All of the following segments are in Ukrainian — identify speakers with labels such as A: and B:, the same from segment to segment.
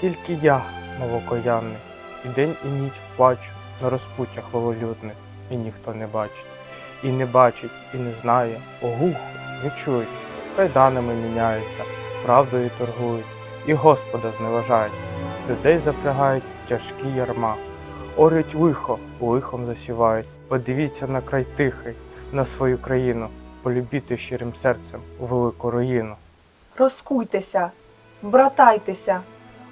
A: тільки я, новокоянний, і день і ніч плачу на розпуттях вололюдних, і ніхто не бачить. І не бачить, і не знає, огуху, не чують, кайданами міняються, правдою торгують, і Господа зневажають, людей запрягають в тяжкі ярма, орють лихо, лихом засівають. Подивіться на край тихий, на свою країну, полюбіти щирим серцем у велику руїну.
B: Розкуйтеся, братайтеся,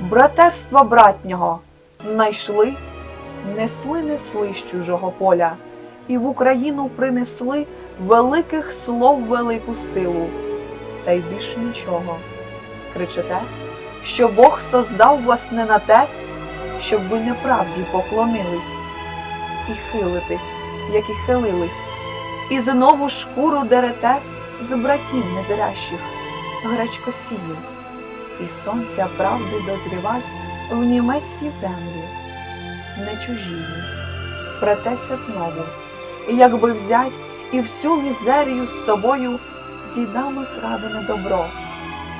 B: братерства братнього, найшли, несли, несли з чужого поля, і в Україну принесли великих слов велику силу, та й більш нічого. Кричите, що Бог создав вас не на те, щоб ви неправді поклонились, і хилитесь, як і хилились, і знову шкуру дерете з братів незрящих, гречкосію, і сонця правди дозрівать в німецькій землі, не чужії. Претеся знову, якби взять і всю мізерію з собою дідами крадене добро,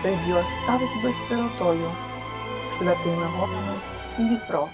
B: тоді оставсь би сиротою святими горами Дніпро.